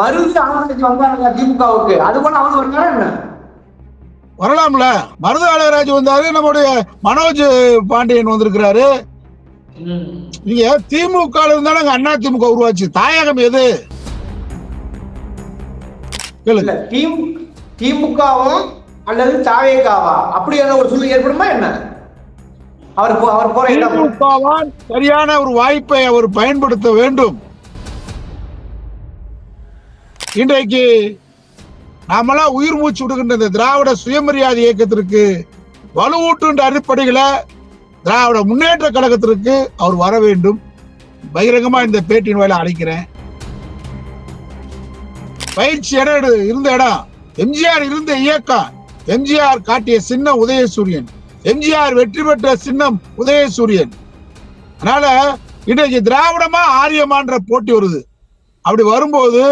மருது ஆனந்த் வந்தாங்க திமுகவுக்கு. அது போல அவங்க வந்தாரா என்ன? வரலாம்ல. மருது அழகராஜ் வந்தாரு நம்முடைய மனோஜ் பாண்டியன் வந்திருக்கிறாரு. நீங்க திமுக இருந்தாலும் அண்ணா திமுக உருவாச்சு. தாயகம் எது? இல்ல கேளுங்க திமு திமுகவா அல்லது தாவேகாவா? அப்படியான ஒரு சூழ்நிலை ஏற்படுமா என்ன? அவர் அவர் போற சரியான ஒரு வாய்ப்பை அவர் பயன்படுத்த வேண்டும். இன்றைக்கு நாமெல்லாம் உயிர் மூச்சு விடுகின்ற இந்த திராவிட சுயமரியாதை இயக்கத்திற்கு வலுவூட்டுன்ற அடிப்படையில் திராவிட முன்னேற்ற கழகத்திற்கு அவர் வர வேண்டும். பகிரங்கமா இந்த பேட்டியின் வாயில அழைக்கிறேன். பயிற்சி இடம் இருந்த இடம். எம்ஜிஆர் இருந்த இயக்கம். எம்ஜிஆர் காட்டிய சின்னம் உதயசூரியன். எம்ஜிஆர் வெற்றி பெற்ற சின்னம் உதயசூரியன். அதனால இன்றைக்கு திராவிடமா ஆரியமான்ற போட்டி வருது. அப்படி வரும்போது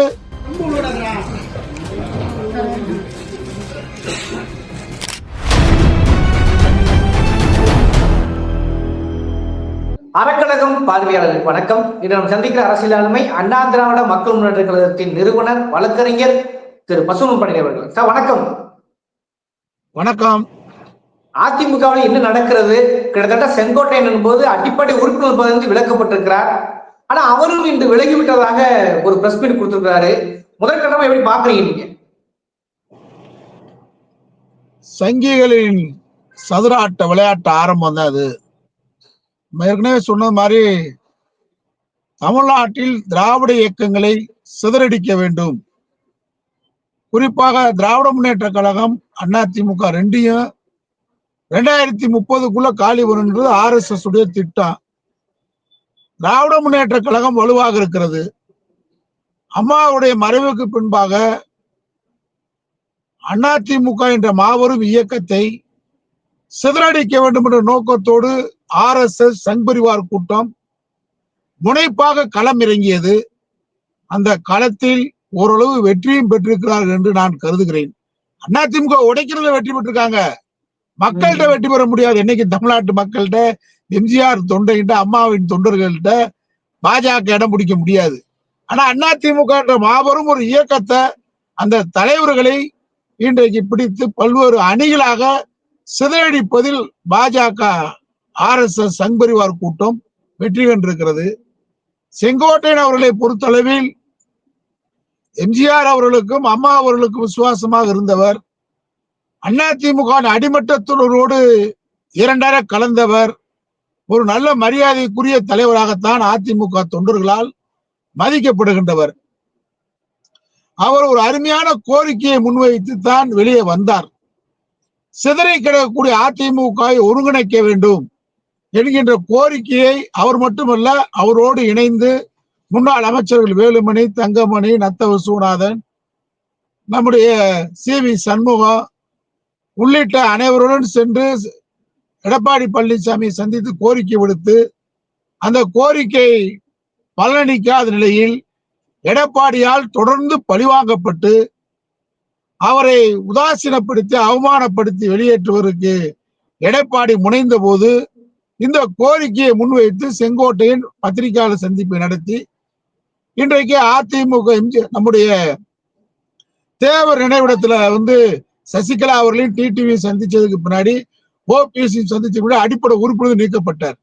அறக்கழகம் பார்வையாளர்களுக்கு வணக்கம். இன்று நாம் சந்திக்கிற அரசியல் ஆளுமை அண்ணா திராவிட மக்கள் முன்னேற்ற கழகத்தின் நிறுவனர் வழக்கறிஞர் திரு பசுமன் பணியர் அவர்கள். சார் வணக்கம். வணக்கம். அதிமுகவில் என்ன நடக்கிறது? கிட்டத்தட்ட செங்கோட்டையன் என்பது அடிப்படை உறுப்பினர் பதவி விலக்கப்பட்டிருக்கிறார். ஆனா அவரும் இன்று விலகிவிட்டதாக ஒரு பிரஸ் மீட் கொடுத்திருக்கிறாரு. முதற்கட்டமா எப்படி பாக்குறீங்க நீங்க? சங்கிகளின் சதுராட்ட விளையாட்டு ஆரம்பம் தான் அது. ஏற்கனவே சொன்னது மாதிரி தமிழ்நாட்டில் திராவிட இயக்கங்களை சிதறடிக்க வேண்டும். குறிப்பாக திராவிட முன்னேற்ற கழகம் அதிமுக ரெண்டையும் ரெண்டாயிரத்தி முப்பதுக்குள்ள காலி வரும்ன்றது ஆர் எஸ் எஸ் உடைய திட்டம். திராவிட முன்னேற்ற கழகம் வலுவாக இருக்கிறது. அம்மாவுடைய மறைவுக்கு பின்பாக அதிமுக என்ற மாபெரும் இயக்கத்தை சிதறடிக்க வேண்டும் என்ற நோக்கத்தோடு R S S Sangh Parivar கூட்டம் முனைப்பாக களம் இறங்கியது அந்த களத்தில் ஓரளவு வெற்றியும் பெற்றிருக்கிறார்கள் என்று நான் கருதுகிறேன். அதிமுக உடைக்கிறதுல வெற்றி பெற்றிருக்காங்க. மக்கள்கிட்ட வெற்றி பெற முடியாது. என்னைக்கு தமிழ்நாட்டு மக்கள்கிட்ட எம்ஜிஆர் தொண்டைகிட்ட அம்மாவின் தொண்டர்கள்ட்ட பாஜக இடம் பிடிக்க முடியாது. ஆனா அதிமுக என்ற மாபெரும் ஒரு இயக்கத்தை அந்த தலைவர்களை இன்றைக்கு பிடித்து பல்வேறு அணிகளாக சிதறடிப்பதில் பாஜக ஆர் எஸ் எஸ் சங்பரிவார் கூட்டம் வெற்றி கண்டிருக்கிறது செங்கோட்டையன் அவர்களை பொறுத்தளவில் எம்ஜிஆர் அவர்களுக்கும் அம்மா அவர்களுக்கும் விசுவாசமாக இருந்தவர். அதிமுக அடிமட்டத்தினரோடு இரண்டர கலந்தவர். ஒரு நல்ல மரியாதைக்குரிய தலைவராகத்தான் அதிமுக தொண்டர்களால் மதிக்கப்படுகின்றவர். அவர் ஒரு அருமையான கோரிக்கையை முன்வைத்து தான் வெளியே வந்தார். சிதறி கிடக்கக்கூடிய அதிமுகவை ஒருங்கிணைக்க வேண்டும் என்கின்ற கோரிக்கையை அவர் மட்டுமல்ல அவரோடு இணைந்து முன்னாள் அமைச்சர்கள் வேலுமணி தங்கமணி நத்த விசுவநாதன் நம்முடைய சி வி சண்முகம் உள்ளிட்ட அனைவருடன் சென்று எடப்பாடி பழனிசாமியை சந்தித்து கோரிக்கை விடுத்து அந்த கோரிக்கை பலனளிக்காத நிலையில் எடப்பாடியால் தொடர்ந்து பழிவாங்கப்பட்டு அவரை உதாசீனப்படுத்தி அவமானப்படுத்தி வெளியேற்றுவதற்கு எடப்பாடி முனைந்த போது இந்த கோரிக்கையை முன்வைத்து செங்கோட்டையின் பத்திரிகையாளர் சந்திப்பை நடத்தி இன்றைக்கு அதிமுக எம்ஜி நம்முடைய தேவர் நினைவிடத்துல வந்து சசிகலா அவர்களையும் டிடிவி சந்திச்சதுக்கு பின்னாடி ஓபிஎஸ்சி சந்திச்ச பின்னாடி அடிப்படை உறுப்பினர் நீக்கப்பட்டார்.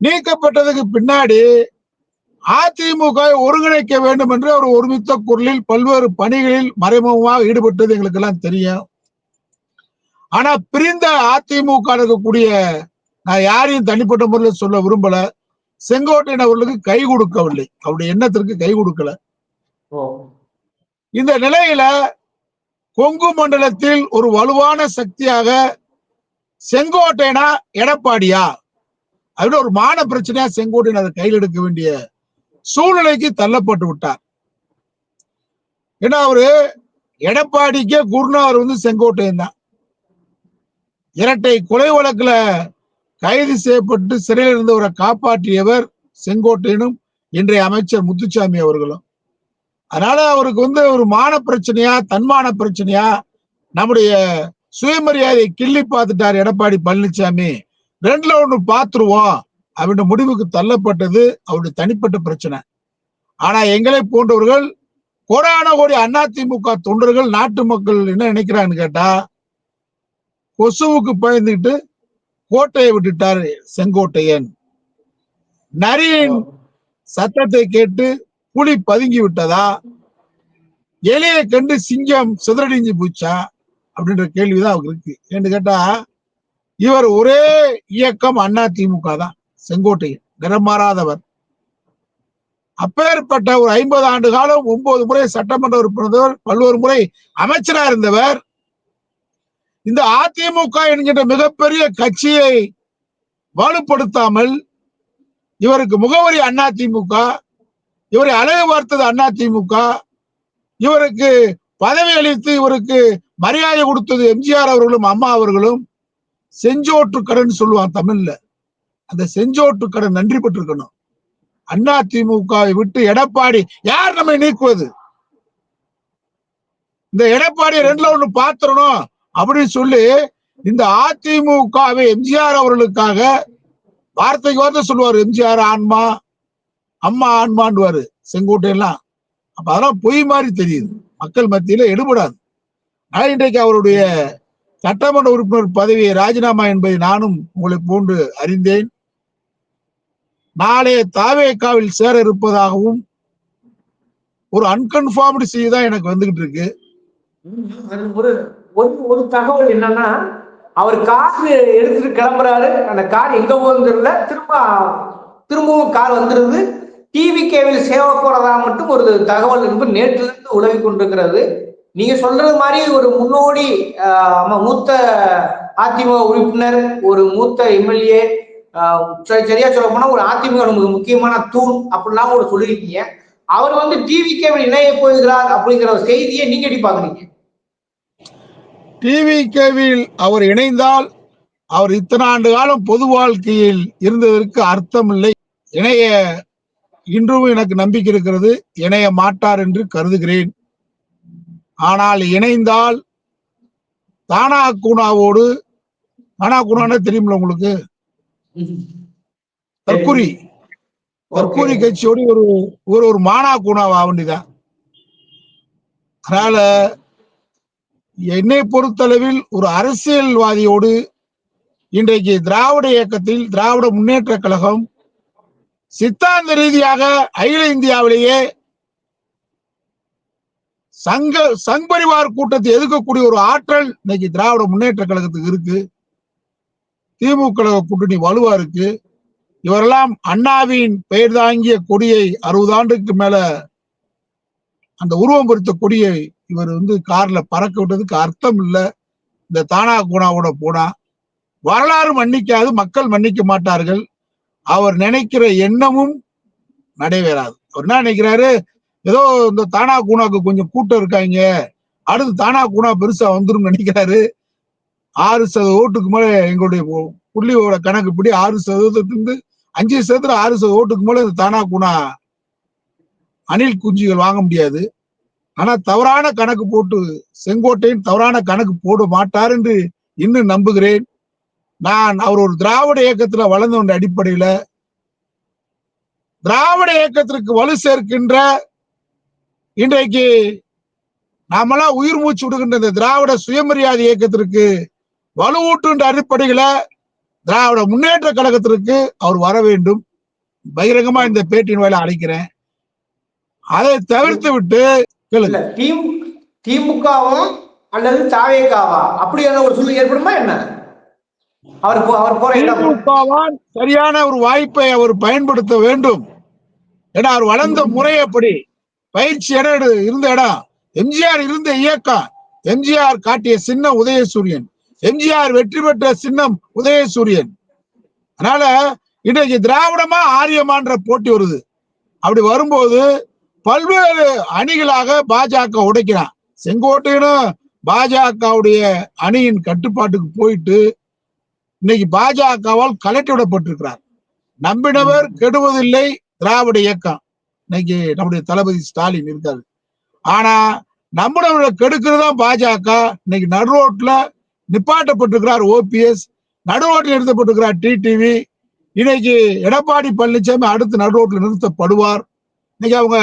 நீக்கப்பட்டதுக்கு பின்னாடி அதிமுக ஒருங்கிணைக்க வேண்டும் என்று அவர் ஒருமித்த குரலில் பல்வேறு பணிகளில் மறைமுகமாக ஈடுபட்டது எங்களுக்கு எல்லாம் தெரியும். ஆனா பிரிந்த அதிமுக இருக்கக்கூடிய நான் யாரையும் தனிப்பட்ட முறையில் சொல்ல விரும்பல. செங்கோட்டையன் அவர்களுக்கு கை கொடுக்கவில்லை. அவருடைய எண்ணத்திற்கு கை கொடுக்கல. இந்த நிலையில கொங்கு மண்டலத்தில் ஒரு வலுவான சக்தியாக செங்கோட்டையனா எடப்பாடியா? அப்படின்னு ஒரு மான பிரச்சனையா செங்கோட்டையன் அதை கையில் எடுக்க வேண்டிய சூழ்நிலைக்கு தள்ளப்பட்டு விட்டார். ஏன்னா அவரு எடப்பாடிக்கே குருநாவர் வந்து செங்கோட்டையன் தான். இரட்டை கொலை வழக்குல கைது செய்யப்பட்டு சிறையில் இருந்தவரை காப்பாற்றியவர் செங்கோட்டையனும் இன்றைய அமைச்சர் முத்துசாமி அவர்களும். அதனால அவருக்கு வந்து ஒரு மான பிரச்சனையா தன்மான பிரச்சனையா நம்முடைய சுயமரியாதையை கிள்ளி பார்த்துட்டார் எடப்பாடி பழனிசாமி. ரெண்டுல ஒண்ணு பாத்துருவோம் அவருடைய முடிவுக்கு தள்ளப்பட்டது அவருடைய தனிப்பட்ட பிரச்சனை. ஆனா எங்களை போன்றவர்கள் கோடான கோடி அதிமுக தொண்டர்கள் நாட்டு மக்கள் என்ன நினைக்கிறான்னு கேட்டா கொசுவுக்கு பயந்துட்டு கோட்டையை விட்டுட்டாரு செங்கோட்டையன். நரியின் சத்தத்தை கேட்டு புலி பதுங்கி விட்டதா? எலியை கண்டு சிங்கம் சிதறடிஞ்சு போச்சா? அப்படின்ற கேள்விதான் அவருக்கு இருக்கு. ஏன்னு கேட்டா இவர் ஒரே இயக்கம் அண்ணா திமுக தான். செங்கோட்டையன் நிறம் மாறாதவர். அப்பேற்பட்ட ஒரு ஐம்பது ஆண்டு காலம் ஒன்பது முறை சட்டமன்ற உறுப்பினர் பல்வேறு முறை அமைச்சரா இருந்தவர். இந்த அதிமுக என்கின்ற மிகப்பெரிய கட்சியை வலுப்படுத்தாமல் இவருக்கு முகவரி அண்ணா திமுக இவரை அழகு பார்த்தது அண்ணா திமுக இவருக்கு பதவி அளித்து இவருக்கு மரியாதை கொடுத்தது எம்ஜிஆர் அவர்களும் அம்மா அவர்களும் செஞ்சோற்று கடன் சொல்லுவான் தமிழ்ல. அந்த செஞ்சோற்று கடன் நன்றி பெற்றிருக்கணும். அண்ணா திமுகவை விட்டு எடப்பாடி யார் நம்மை நீக்குவது? இந்த எடப்பாடி ரெண்டுல ஒண்ணு பாத்துறணும் அப்படின்னு சொல்லி இந்த அதிமுகவை எம்ஜிஆர் அவர்களுக்காக வார்த்தைக்கு வார்த்தை சொல்லுவார். எம்ஜிஆர் ஆன்மா அம்மா ஆன்மான்வாரு செங்கோட்டையெல்லாம். அப்ப அதெல்லாம் பொய் மாதிரி தெரியுது. மக்கள் மத்தியில எடுபடாது. ஆனா இன்றைக்கு அவருடைய சட்டமன்ற உறுப்பினர் பதவியை ராஜினாமா என்பதை நானும் உங்களை போன்று அறிந்தேன். நாளைய தாவேக்காவில் சேர இருப்பதாகவும் ஒரு அன்கன்ஃபார்ம்டு செய்தி தான் எனக்கு வந்துகிட்டு இருக்கு. ஒரு ஒரு தகவல் என்னன்னா அவர் கார் எடுத்துட்டு கிளம்புறாரு. அந்த கார் எங்க போகுதுல திரும்ப திரும்பவும் கார் வந்துருது. டிவி கேவில் சேவ போறதா மட்டும் ஒரு தகவல் என்பது நேற்றுல இருந்து உலவி கொண்டிருக்கிறது. நீங்க சொல்றது மாதிரி ஒரு முன்னோடி மூத்த அதிமுக உறுப்பினர் ஒரு மூத்த எம்எல்ஏ சரியா சொல்ல போனா ஒரு அதிமுக முக்கியமான தூண் அப்படிலாம் கூட சொல்லியிருக்கீங்க. அவர் வந்து டிவி கேபிள் இணைய போகிறார் அப்படிங்கிற ஒரு செய்தியை நீங்க எப்படி பாக்குறீங்க டிவி கேவில் அவர் இணைந்தால் அவர் இத்தனை ஆண்டு காலம் பொது வாழ்க்கையில் இருந்ததற்கு அர்த்தம் இல்லை இணைய இன்றும் எனக்கு நம்பிக்கை இருக்கிறது. இணைய மாட்டார் என்று கருதுகிறேன். ஆனால் இணைந்தால் தானா கூனாவோடு தானா கூனானே தெரியுமில்ல உங்களுக்கு? தற்குறி தற்கூரி கட்சியோடு ஒரு ஒரு ஒரு மானா கூனாவா வேண்டியதான் அதனால என்னை பொறுத்தளவில் ஒரு அரசியல்வாதியோடு இன்றைக்கு திராவிட இயக்கத்தில் திராவிட முன்னேற்ற கழகம் சித்தாந்த ரீதியாக அகில இந்தியாவிலேயே சங்க சங் பரிவார் கூட்டத்தை எதிர்க்கக்கூடிய ஒரு ஆற்றல் இன்னைக்கு திராவிட முன்னேற்ற கழகத்துக்கு இருக்கு. திமுக கூட்டணி வலுவா இருக்கு இவரெல்லாம் அண்ணாவின் பெயர் தாங்கிய கொடியை அறுபது ஆண்டுக்கு மேல அந்த உருவம் பொறுத்த கொடியை இவர் வந்து கார்ல பறக்க விட்டதுக்கு அர்த்தம் இல்ல. இந்த தானா குணாவோட போனா. வரலாறு மன்னிக்காது மக்கள் மன்னிக்க மாட்டார்கள். அவர் நினைக்கிற எண்ணமும் நடைபெறாது. அவர் என்ன நினைக்கிறாரு? ஏதோ இந்த தானா கூணாக்கு கொஞ்சம் கூட்டம் இருக்காங்க. அடுத்து தானா கூணா பெருசா வந்துரும் நினைக்கிறாரு. ஆறு சதவீத ஓட்டுக்கு மேல எங்களுடைய பு- புள்ளியோட கணக்குப்படி ஆறு சதவீதத்திலிருந்து அஞ்சு சதவீதம் ஆறு சதவீத ஓட்டுக்கு மேல இந்த தானா குணா அணில் குஞ்சுகள் வாங்க முடியாது. ஆனா தவறான கணக்கு போட்டு செங்கோட்டையின் தவறான கணக்கு போட மாட்டார் என்று இன்னும் நம்புகிறேன். நான் அவர் ஒரு திராவிட இயக்கத்துல வளர்ந்த அடிப்படையில திராவிட இயக்கத்திற்கு வலு சேர்க்கின்ற இன்றைக்கு நாமெல்லாம் உயிர் மூச்சு விடுகின்ற இந்த திராவிட சுயமரியாதை இயக்கத்திற்கு வலுவூட்டுன்ற அடிப்படையில திராவிட முன்னேற்ற கழகத்திற்கு அவர் வர வேண்டும். பகிரங்கமா இந்த பேட்டியின் வாயில அழைக்கிறேன். அதை தவிர்த்து விட்டு திமுகவும் அல்லது தாவேகாவா? அப்படியான ஒரு சூழ்நிலை ஏற்படுமா என்ன? அவர் அவர் போற சரியான ஒரு வாய்ப்பை அவர் பயன்படுத்த வேண்டும். ஏன்னா அவர் வளர்ந்த முறை அப்படி பயிற்சி இடம் இருந்த இடம். எம்ஜிஆர் இருந்த இயக்கம். எம்ஜிஆர் காட்டிய சின்னம் உதயசூரியன். எம்ஜிஆர் வெற்றி பெற்ற சின்னம் உதயசூரியன். அதனால இன்றைக்கு திராவிடமா ஆரியமான்ற போட்டி வருது. அப்படி வரும்போது பல்வேறு அணிகளாக பாஜக உடைக்கிறான். செங்கோட்டையினும் பாஜகவுடைய அணியின் கட்டுப்பாட்டுக்கு போயிட்டு இன்னைக்கு பாஜகவால் கலட்டி விடப்பட்டிருக்கிறார். நம்பினவர் கெடுவதில்லை திராவிட இயக்கம். இன்னைக்கு நம்முடைய தளபதி ஸ்டாலின் இருக்காரு. ஆனா நம்பினவரை கெடுக்கிறது தான் பாஜக. இன்னைக்கு நடுரோட்ல நிப்பாட்டப்பட்டிருக்கிறார் ஓபிஎஸ் நடுரோட்டில் நிறுத்தப்பட்டிருக்கிறார் டிடிவி. இன்னைக்கு எடப்பாடி பழனிசாமி அடுத்து நடுரோட்டில் நிறுத்தப்படுவார். இன்னைக்கு அவங்க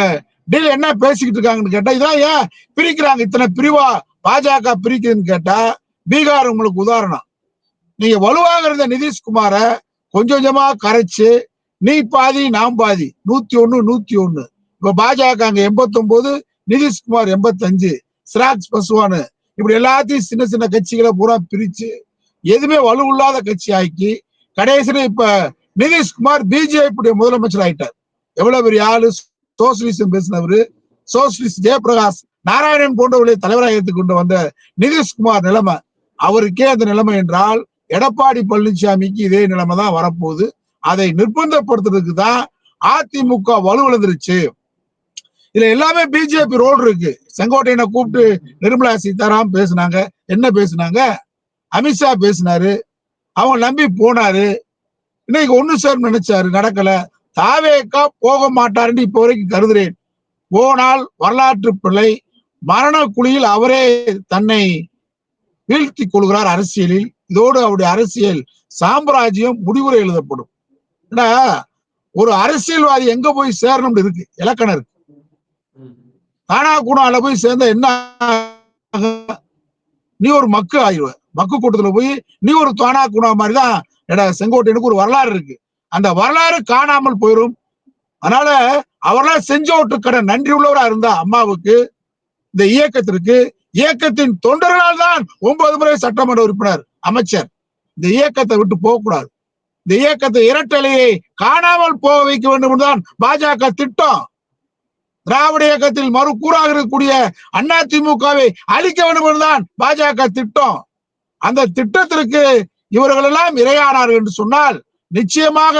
டீல் என்ன பேசிக்கிட்டு இருக்காங்கன்னு கேட்டா இதான் ஏன் பிரிக்கிறாங்க? இத்தனை பிரிவா பாஜக பிரிக்குதுன்னு கேட்டா பீகார் உங்களுக்கு உதாரணம். நீங்க வலுவாக இருந்த நிதிஷ்குமார கொஞ்சம் கொஞ்சமா கரைச்சு நீ பாதி நாம் பாதி நூத்தி ஒண்ணு நூத்தி ஒண்ணு. இப்ப பாஜக அங்க எண்பத்தொன்பது நிதிஷ்குமார் எண்பத்தஞ்சு சிராக்ஸ் பசுவானு இப்படி எல்லாத்தையும் சின்ன சின்ன கட்சிகளை பூரா பிரிச்சு எதுவுமே வலுவில்லாத கட்சி ஆக்கி கடைசியில இப்ப நிதிஷ்குமார் பிஜேபி முதலமைச்சர் ஆயிட்டார். எவ்வளவு பெரிய ஆளு? சோசியலிசம் பேசினவரு. சோசியலிஸ்ட் ஜெயபிரகாஷ் நாராயணன் போன்றவர்களை தலைவராக ஏற்றுக்கொண்டு வந்த நிதிஷ்குமார் நிலைமை. அவருக்கே அந்த நிலைமை என்றால் எடப்பாடி பழனிசாமிக்கு இதே நிலைமை தான் வரப்போகுது. அதை நிர்பந்தப்படுத்துறதுக்கு தான் அதிமுக வலுவிழந்துருச்சு. இதுல எல்லாமே பிஜேபி ரோல் இருக்கு. செங்கோட்டையனை கூப்பிட்டு நிர்மலா சீதாராம் பேசுனாங்க. என்ன பேசுனாங்க? அமித்ஷா பேசினாரு. அவங்க நம்பி போனாரு. இன்னைக்கு ஒண்ணு சார் நினைச்சாரு நடக்கல. தாவேக்கா போக மாட்டாருன்னு இப்ப வரைக்கும் கருதுறேன். போனால் வரலாற்று பிள்ளை மரண குழியில் அவரே தன்னை வீழ்த்தி கொள்கிறார் அரசியலில். இதோடு அவருடைய அரசியல் சாம்ராஜ்யம் முடிவுரை எழுதப்படும். ஏன்னா ஒரு அரசியல்வாதி எங்க போய் சேரணும்னு இருக்கு? இலக்கணம் இருக்கு. தானா குணால போய் சேர்ந்த என்ன நீ ஒரு மக்கு ஆயிடுவ மக்கு கூட்டத்துல போய் நீ ஒரு தானா குணா மாதிரிதான் எட செங்கோட்டையனுக்கு ஒரு வரலாறு இருக்கு. அந்த வரலாறு காணாமல் போயிடும் அதனால அவரெல்லாம் செஞ்சோட்டு கடன் நன்றி உள்ளவரா இருந்தா அம்மாவுக்கு இந்த இயக்கத்திற்கு இயக்கத்தின் தொண்டர்களால் தான் ஒன்பது முறை சட்டமன்ற உறுப்பினர் அமைச்சர். இந்த இயக்கத்தை விட்டு போகக்கூடாது. இந்த இயக்கத்தை இரட்டலையை காணாமல் போக வைக்க வேண்டும் தான் பாஜக திட்டம். திராவிட இயக்கத்தில் மறு கூறாக இருக்கக்கூடிய திமுகவை அழிக்க வேண்டும் என்றுதான் பாஜக திட்டம். அந்த திட்டத்திற்கு இவர்கள் எல்லாம் இரையானார்கள் என்று சொன்னால் நிச்சயமாக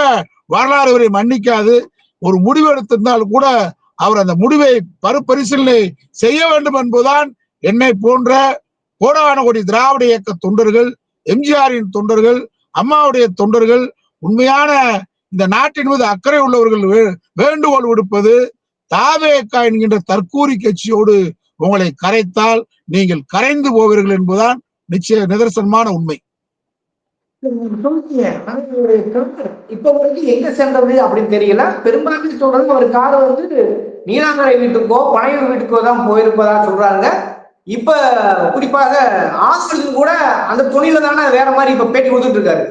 வரலாறு இவரை மன்னிக்காது. ஒரு முடிவு எடுத்திருந்தால் கூட அவர் அந்த முடிவை மறுபரிசீலனை செய்ய வேண்டும் என்பதுதான் என்னை போன்ற கோடான கோடி திராவிட இயக்க தொண்டர்கள் எம்ஜிஆரின் தொண்டர்கள் அம்மாவுடைய தொண்டர்கள் உண்மையான இந்த நாட்டின் மீது அக்கறை உள்ளவர்கள் வே- வேண்டுகோள் விடுப்பது தாவேக்கா என்கின்ற தற்கூரி கட்சியோடு உங்களை கரைத்தால் நீங்கள் கரைந்து போவீர்கள் என்பதுதான் நிச்சய நிதர்சனமான உண்மை. இப்ப வரைக்கும் எங்க சென்றது அப்படின்னு தெரியல. பெரும்பான்மை சொல்றது அவர் கார் வந்து நீலாங்கரை வீட்டுக்கோ பனையூர் வீட்டுக்கோ தான் போயிருப்பதா சொல்றாங்க. இப்ப குறிப்பாக ஆசிரியர் கூட அந்த துணியில தானே வேற மாதிரி இப்ப பேட்டி கொடுத்துட்டு இருக்காரு.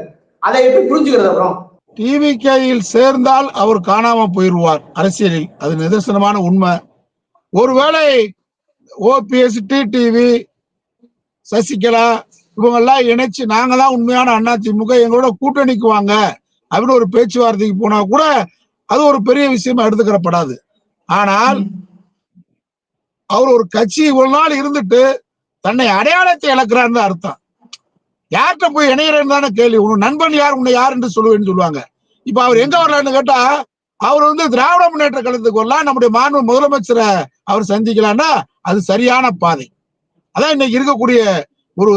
அதை எப்படி புரிஞ்சுக்கிறது அப்புறம்? டிவிகேயில் சேர்ந்தால் அவர் காணாம போயிடுவார். அரசியலில் அது நிதர்சனமான உண்மை. ஒருவேளை ஓபிஎஸ் டிடிவி சசிகலா இவங்கெல்லாம் இணைச்சு நாங்க தான் உண்மையான அண்ணா திமுக எங்களோட கூட்டணிக்கு வாங்க அப்படின்னு ஒரு பேச்சுவார்த்தைக்கு போனா கூட அது ஒரு பெரிய விஷயமா எடுத்துக்கிறப்படாது. ஆனால் அவர் ஒரு கட்சி ஒரு நாள் இருந்துட்டு தன்னை அடையாளத்தை இழக்கிறான்னு அர்த்தம். யார்கிட்ட போய் இணையறேன்னு தானே கேள்வி? உன் நண்பன் யார்? உன்னை யார் என்று சொல்லுவேன்னு சொல்லுவாங்க. இப்ப அவர் எங்க வரலான்னு கேட்டா அவர் வந்து திராவிட முன்னேற்ற கழகத்துக்கு வரலாம். நம்முடைய மாண்பு முதலமைச்சரை அவர் சந்திக்கலாம்னா அது சரியான பாதை. அதான் இன்னைக்கு இருக்கக்கூடிய ஒரு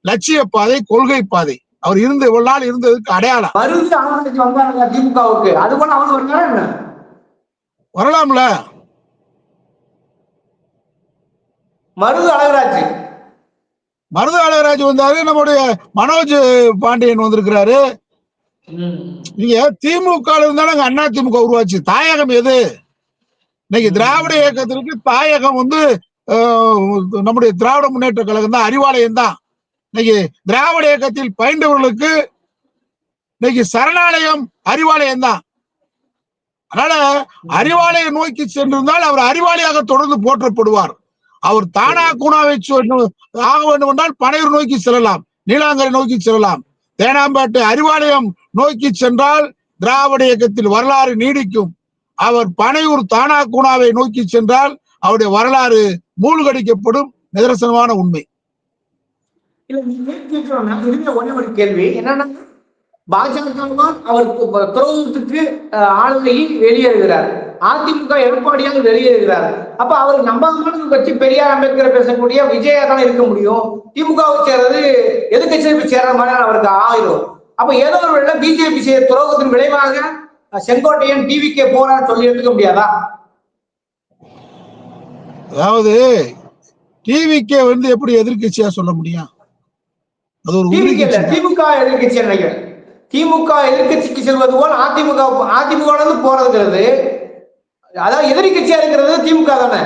லட்சிய பாதை கொள்கை பாதை. அவர் இருந்து இவ்வளவு நாள் இருந்ததுக்கு அடையாளம். திமுகவுக்கு. அது போல வரலாம்ல. மருது அழகராஜ். மருது அழகராஜ் வந்தாரு நம்முடைய மனோஜ் பாண்டியன் வந்திருக்கிறாரு. நீங்க திமுக இருந்தாலும் அண்ணா திமுக உருவாச்சு. தாயகம் எது? இன்னைக்கு திராவிட இயக்கத்திற்கு தாயகம் வந்து நம்முடைய திராவிட முன்னேற்ற கழகம் தான் அறிவாலயம் தான். இன்னைக்கு திராவிட இயக்கத்தில் பயின்றவர்களுக்கு இன்னைக்கு சரணாலயம் அறிவாலயம் தான். அதனால அறிவாலயம் நோக்கி சென்றிருந்தால் அவர் அறிவாளியாக தொடர்ந்து போற்றப்படுவார். அவர் தானா கூணாவை ஆக வேண்டும் என்றால் பனையூர் நோக்கி செல்லலாம் நீலாங்கரை நோக்கி செல்லலாம். தேனாம்பேட்டை அறிவாலயம் நோக்கி சென்றால் திராவிட இயக்கத்தில் வரலாறு நீடிக்கும். அவர் பனையூர் தானா கூணாவை நோக்கி சென்றால் அவருடைய வரலாறு மூழ்கடிக்கப்படும் நிதர்சனமான உண்மை. ஒரே ஒரு கேள்வி. என்னன்னா பாஜக அவருக்கு ப- துரோகத்துக்கு ஆளுகை வெளியேறுகிறார். அதிமுக எடப்பாடியாக வெளியேறுகிறார் அப்ப அவர் நம்பாமல் கட்சி பெரியார் அம்பேத்கர் பேசக்கூடிய விஜயா தானே இருக்க முடியும்? திமுகவை சேர்றது எதிர்கட்சியை சேர்ற மாதிரி அவருக்கு ஆயிரும். அப்ப ஏதோ ஒரு வேளை பிஜேபி செய்ய துரோகத்தின் விளைவாக செங்கோட்டையன் டிவிக்கே போறான்னு சொல்லி எடுத்துக்க முடியாதா? அதாவது டிவிக்கே வந்து எப்படி எதிர்க்கட்சியா சொல்ல முடியும்? அது ஒரு திமுக எதிர்கட்சி நினைக்கிறேன். திமுக எதிர்கட்சிக்கு செல்வது போல் அதிமுக அதிமுக போறதுங்கிறது அதாவது எதிரி கட்சியா இருக்கிறது திமுக தானே?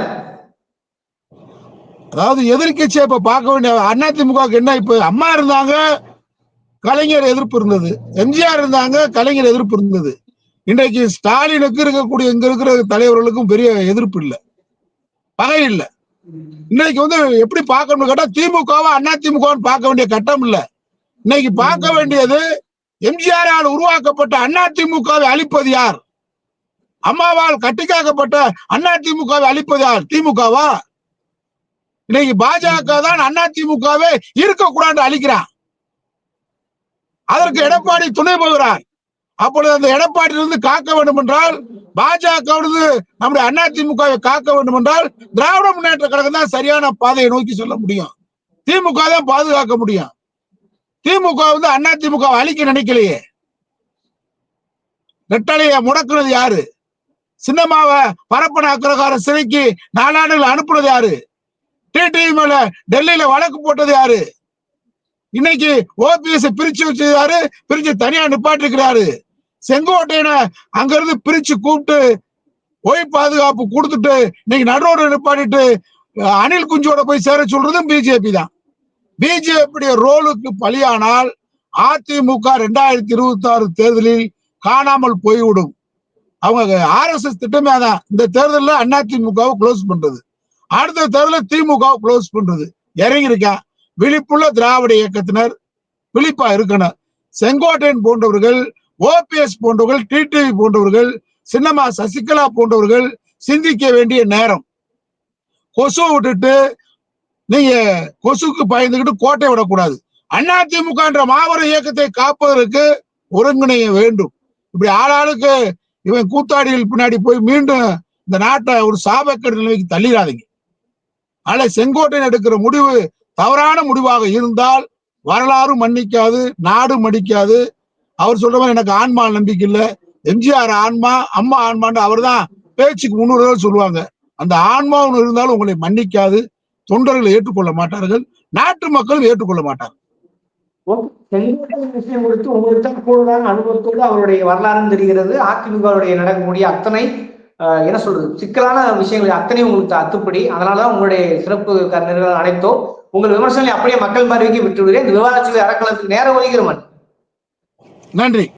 அதாவது எதிர்கட்சியை இப்ப பார்க்க வேண்டிய அண்ணா திமுக என்ன இப்ப அம்மா இருந்தாங்க கலைஞர் எதிர்ப்பு இருந்தது. எம்ஜிஆர் இருந்தாங்க கலைஞர் எதிர்ப்பு இருந்தது. இன்றைக்கு ஸ்டாலினுக்கு இருக்கக்கூடிய இங்க இருக்கிற தலைவர்களுக்கும் பெரிய எதிர்ப்பு இல்லை. பகை இல்லை. இன்னைக்கு வந்து எப்படி பார்க்கணும்னு கேட்டா திமுகவா அண்ணா திமுகன்னு பார்க்க வேண்டிய கட்டம் இல்ல. இன்னைக்கு பார்க்க வேண்டியது எம்ஜிஆரால் உருவாக்கப்பட்ட அண்ணா திமுகவை அழிப்பது யார்? அம்மாவால் கட்டிக்காக்கப்பட்ட அண்ணா திமுகவை அழிப்பது யார்? திமுகவா? இன்னைக்கு பாஜக தான் அண்ணா திமுகவே இருக்கக்கூடாது அழிக்கிறான். அதற்கு எடப்பாடி துணை போகிறார் அப்பொழுது அந்த எடப்பாடியிலிருந்து காக்க வேண்டும் என்றால் பாஜக நம்முடைய அண்ணா திமுகவை காக்க வேண்டும் என்றால் திராவிட முன்னேற்ற கழகம் தான் சரியான பாதையை நோக்கி சொல்ல முடியும். திமுக தான் பாதுகாக்க முடியும். திமுக வந்து அண்ணா திமுக அழிக்க நினைக்கலையே. நெட்டலைய முடக்குனது யாரு? சின்னமாவை பரப்பன அக்ரகார சிறைக்கு நாலாண்டுகள் அனுப்புனது யாரு? டிடிவி மேல டெல்லியில வழக்கு போட்டது யாரு? இன்னைக்கு ஓபிஎஸ் பிரிச்சு வச்சிருக்காரு பிரிச்சு தனியா நிப்பாட்டிருக்கிறாரு செங்கோட்டையனை அங்கிருந்து பிரிச்சு கூப்பிட்டு ஓய் பாதுகாப்பு கொடுத்துட்டு இன்னைக்கு நடுவோட நிப்பாட்டிட்டு அணில் அனில் குஞ்சோட போய் சேர சொல்றதும் பிஜேபி தான். பிஜேபியுடைய ரோலுக்கு பலியானால் அதிமுக ரெண்டாயிரத்தி இருபத்தி ஆறு தேர்தலில் காணாமல் போய்விடும். அவங்க ஆர்எஸ்எஸ் திட்டமே அதான் இந்த தேர்தலில் அண்ணா திமுகவை க்ளோஸ் பண்றது. அடுத்த தேர்தலில் திமுகவை க்ளோஸ் பண்றது. இறங்கியிருக்கேன். விழிப்புள்ள திராவிட இயக்கத்தினர் விழிப்பா இருக்கணும். செங்கோட்டையன் போன்றவர்கள் ஓபிஎஸ் போன்றவர்கள் டிடிவி போன்றவர்கள் சின்னமா சசிகலா போன்றவர்கள் சிந்திக்க வேண்டிய நேரம். கொசு விட்டுட்டு நீங்க கொசுக்கு பயந்துகிட்டு கோட்டை விடக்கூடாது. அதிமுக என்ற மாபெரும் இயக்கத்தை காப்பதற்கு ஒருங்கிணைய வேண்டும். இப்படி ஆளாளுக்கு இவன் கூத்தாடிகள் பின்னாடி போய் மீண்டும் இந்த நாட்டை ஒரு சாபக்கேடு நிலைக்கு தள்ளிடாதீங்க. ஆனால் செங்கோட்டையன் எடுக்கிற முடிவு தவறான முடிவாக இருந்தால் வரலாறு மன்னிக்காது நாடு மன்னிக்காது அவர் சொல்ற மாதிரி எனக்கு ஆன்மா நம்பிக்கை இல்லை. எம்ஜிஆர் ஆன்மா அம்மா ஆன்மான்னு அவர் தான் பேச்சுக்கு முன்னூறு சொல்லுவாங்க. அந்த ஆன்மா ஒன்று இருந்தாலும் உங்களை மன்னிக்காது. தொண்டர்கள் ஏற்றுக்கொள்ள மாட்டார்கள். நாட்டு மக்களும் ஏற்றுக்கொள்ள மாட்டார்கள். செங்கோட்டையின் விஷயம் குறித்து உங்களுக்கு தான் கூடுதலான அனுபவத்தோடு அவருடைய வரலாறும் தெரிகிறது. அதிமுகவுடைய நடக்கக்கூடிய அத்தனை என்ன சொல்றது சிக்கலான விஷயங்கள் அத்தனை உங்களுக்கு அத்துப்படி. அதனாலதான் உங்களுடைய சிறப்பு கலைஞர்கள் அனைத்தோ உங்கள் விமர்சனங்களை அப்படியே மக்கள் பார்வைக்கு விட்டு விடுகிறேன் இந்த விவாதத்தில் அறக்கலத்துக்கு நேரம் ஒதுக்கிறோம் நன்றி.